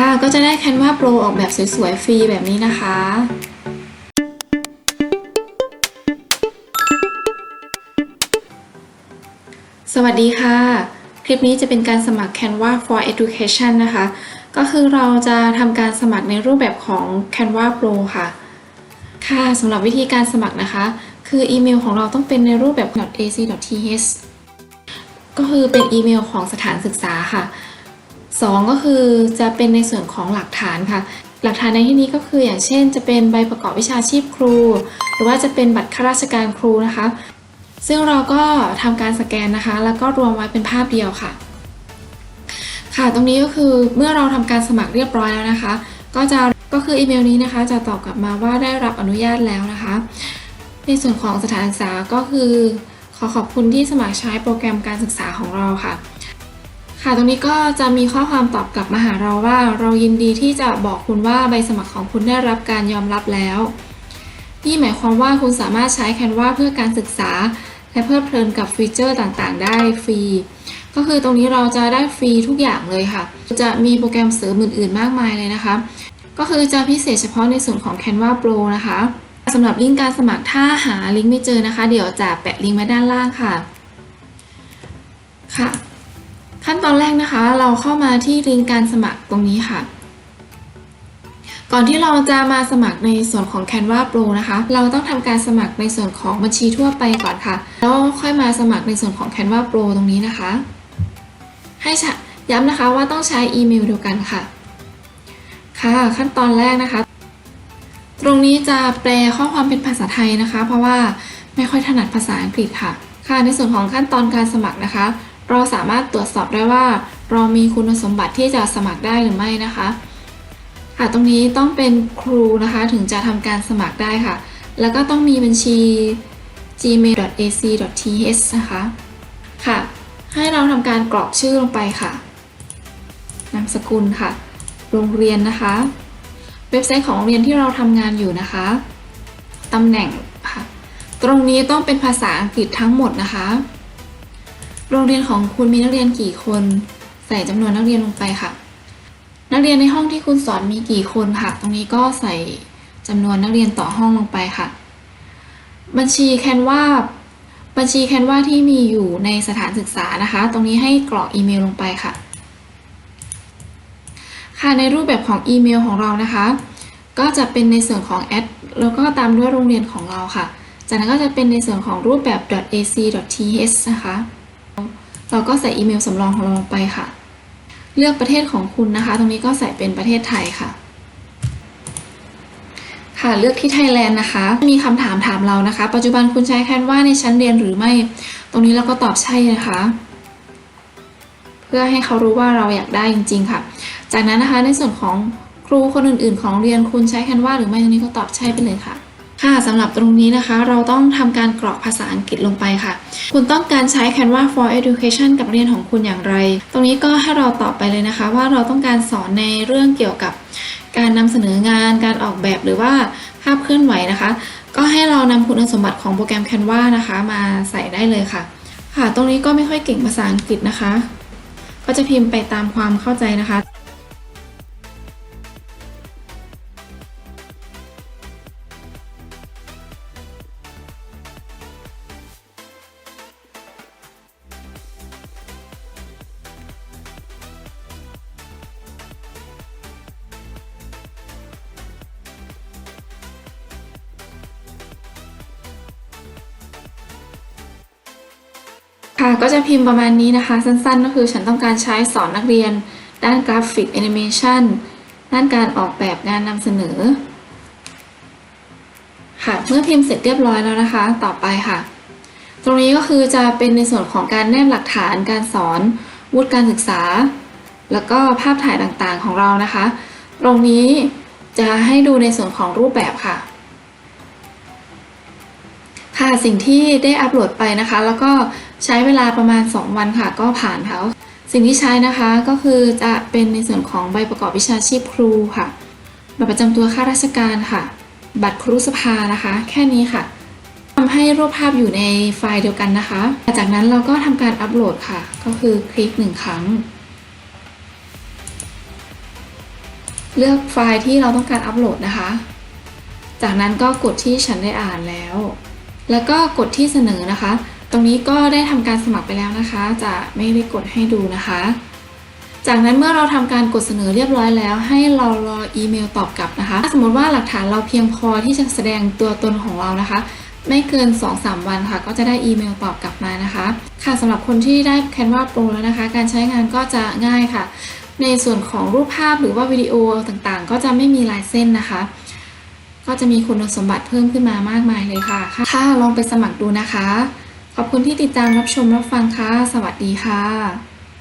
่ะก็จะได้ Canva Pro ออกแบบสวยๆ ฟรีแบบนี้นะคะสวัสดีค่ะ คลิปนี้จะเป็นการสมัคร Canva for Education นะคะ ก็คือเราจะทำการสมัครในรูปแบบของ Canva Pro ค่ะ ค่ะสำหรับวิธีการสมัครนะคะ คืออีเมลของเราต้องเป็นในรูปแบบ .ac.th ก็คือเป็นอีเมลของสถานศึกษาค่ะ สองก็คือจะเป็นในส่วนของหลักฐานค่ะ หลักฐานในที่นี้ก็คืออย่างเช่น จะเป็นใบประกอบวิชาชีพครู หรือว่าจะเป็นบัตรข้าราชการครูนะคะ ซึ่งเราก็ทำการสแกนนะคะ แล้วก็รวมไว้เป็นภาพเดียวค่ะ ค่ะตรงนี้ก็คือเมื่อเราทำการสมัครเรียบร้อยแล้วนะคะ ก็จะก็คืออีเมลนี้นะคะ จะตอบกลับมาว่าได้รับอนุญาตแล้วนะคะ ในส่วนของสถานศึกษาก็คือ ขอขอบคุณที่สมัครใช้โปรแกรมการศึกษาของเราค่ะ ค่ะ ตรงนี้ก็จะมีข้อความตอบกลับมาหาเราว่า เรายินดีที่จะบอกคุณว่าใบสมัครของคุณได้รับการยอมรับแล้ว นี่หมายความว่าคุณสามารถใช้ Canva เพื่อการศึกษา และเพลิดเพลินกับฟีเจอร์ต่างๆ ได้ฟรี ก็คือตรงนี้เราจะได้ฟรีทุกอย่างเลยค่ะ จะมีโปรแกรมเสริมอื่นๆ มากมายเลยนะคะ ก็คือจะพิเศษเฉพาะในส่วนของ Canva Pro นะคะสำหรับลิงก์การสมัครถ้าหาลิงก์ไม่เจอนะคะ เดี๋ยวจะแปะลิงก์ไว้ด้านล่างค่ะค่ะ ขั้นตอนแรกนะคะ เราเข้ามาที่ลิงก์การสมัครตรงนี้ค่ะ ก่อนที่เราจะมาสมัครในส่วนของ Canva Pro นะคะ เราต้องทำการสมัครในส่วนของบัญชีทั่วไปก่อนค่ะ แล้วค่อยมาสมัครในส่วนของ Canva Pro ตรงนี้นะคะ ให้ชะย้ำนะคะว่าต้องใช้อีเมลเดียวกันค่ะ ค่ะ ขั้นตอนแรกนะคะ ตรงนี้จะแปลข้อความเป็นภาษาไทยนะคะ เพราะว่าไม่ค่อยถนัดภาษาอังกฤษค่ะ ค่ะ ในส่วนของขั้นตอนการสมัครนะคะ เราสามารถตรวจสอบได้ว่า เรามีคุณสมบัติที่จะสมัครได้หรือไม่นะคะค่ะตรงนี้ต้องเป็นครูนะคะถึงจะทำการสมัครได้ค่ะ แล้วก็ต้องมีบัญชี gmail.ac.th นะคะค่ะ ให้เราทำการกรอกชื่อลงไปค่ะนามสกุลค่ะ โรงเรียนนะคะ เว็บไซต์ของโรงเรียนที่เราทำงานอยู่นะคะตำแหน่งค่ะ ตรงนี้ต้องเป็นภาษาอังกฤษทั้งหมดนะคะ โรงเรียนของคุณมีนักเรียนกี่คน ใส่จำนวนนักเรียนลงไปค่ะ นักเรียนในห้องที่คุณสอนมีกี่คนค่ะ ตรงนี้ก็ใส่จำนวนนักเรียนต่อห้องลงไปค่ะ บัญชีแคนวาบัญชีแคนวาที่มีอยู่ในสถานศึกษานะคะ ตรงนี้ให้กรอกอีเมลลงไปค่ะ ค่ะในรูปแบบของอีเมลของเรานะคะ ก็จะเป็นในส่วนของแอดแล้วก็ตามด้วยโรงเรียนของเราค่ะ จากนั้นก็จะเป็นในส่วนของรูปแบบ .ac.th นะคะ เราก็ใส่อีเมลสำรองของเราลงไปค่ะ เลือกประเทศของคุณนะคะ ตรงนี้ก็ใส่เป็นประเทศไทยค่ะ ค่ะเลือกที่ไทยแลนด์นะคะ มีคำถามถามเรานะคะ ปัจจุบันคุณใช้แคนวาในชั้นเรียนหรือไม่ ตรงนี้เราก็ตอบใช่นะคะ เพื่อให้เขารู้ว่าเราอยากได้จริง ๆ ค่ะ จากนั้นนะคะในส่วนของครูคนอื่น ๆ ของเรียนคุณใช้แคนวาหรือไม่ตรงนี้ก็ตอบใช่ไปเลยค่ะ ค่ะสำหรับตรงนี้นะคะ เราต้องทำการกรอกภาษาอังกฤษลงไปค่ะ คุณต้องการใช้ Canva for Education กับเรียนของคุณอย่างไร ตรงนี้ก็ให้เราตอบไปเลยนะคะ ว่าเราต้องการสอนในเรื่องเกี่ยวกับการนำเสนองาน การออกแบบหรือว่าภาพเคลื่อนไหวนะคะ ก็ให้เรานำคุณสมบัติของโปรแกรม Canva นะคะ มาใส่ได้เลยค่ะ ค่ะ ตรงนี้ก็ไม่ค่อยเก่งภาษาอังกฤษนะคะ ก็จะพิมพ์ไปตามความเข้าใจนะคะ ค่ะก็จะพิมพ์ประมาณนี้นะคะ สั้นๆ ก็คือฉันต้องการใช้สอนนักเรียน ด้านกราฟิกแอนิเมชันด้านการออกแบบงานนำเสนอ ค่ะเมื่อพิมพ์เสร็จเรียบร้อยแล้วนะคะ ต่อไปค่ะ ตรงนี้ก็คือจะเป็นในส่วนของการแนบหลักฐานการสอนวุฒิการศึกษา แล้วก็ภาพถ่ายต่างๆของเรานะคะ ตรงนี้จะให้ดูในส่วนของรูปแบบค่ะ ค่ะสิ่งที่ได้อัปโหลดไปนะคะ แล้วก็ใช้เวลาประมาณ 2 วันค่ะ ก็ผ่านค่ะสิ่งที่ใช้นะคะก็คือจะเป็นในส่วนของใบประกอบวิชาชีพครูค่ะบัตรประจำตัวข้าราชการค่ะ บัตรครูสภานะคะ แค่นี้ค่ะทำให้รูปภาพอยู่ในไฟล์เดียวกันนะคะ จากนั้นเราก็ทำการอัปโหลดค่ะ ก็คือคลิกหนึ่งครั้ง เลือกไฟล์ที่เราต้องการอัปโหลดนะคะ จากนั้นก็กดที่ฉันได้อ่านแล้ว แล้วก็กดที่เสนอนะคะ ตรงนี้ก็ได้ทำการสมัครไปแล้วนะคะ จะไม่ได้กดให้ดูนะคะ จากนั้นเมื่อเราทำการกดเสนอเรียบร้อยแล้ว ให้เรารออีเมลตอบกลับนะคะ สมมติว่าหลักฐานเราเพียงพอที่จะแสดงตัวตนของเรานะคะไม่เกิน 2-3 วันค่ะ ก็จะได้อีเมลตอบกลับมานะคะ ค่ะสำหรับคนที่ได้ Canva Pro แล้วนะคะ การใช้งานก็จะง่ายค่ะ ในส่วนของรูปภาพหรือว่าวิดีโอต่างๆ ก็จะไม่มีลายเส้นนะคะ ก็จะมีคุณสมบัติเพิ่มขึ้นมามากมายเลยค่ะ ค่ะลองไปสมัครดูนะคะ ขอบคุณที่ติดตามรับชมรับฟังค่ะ สวัสดีค่ะ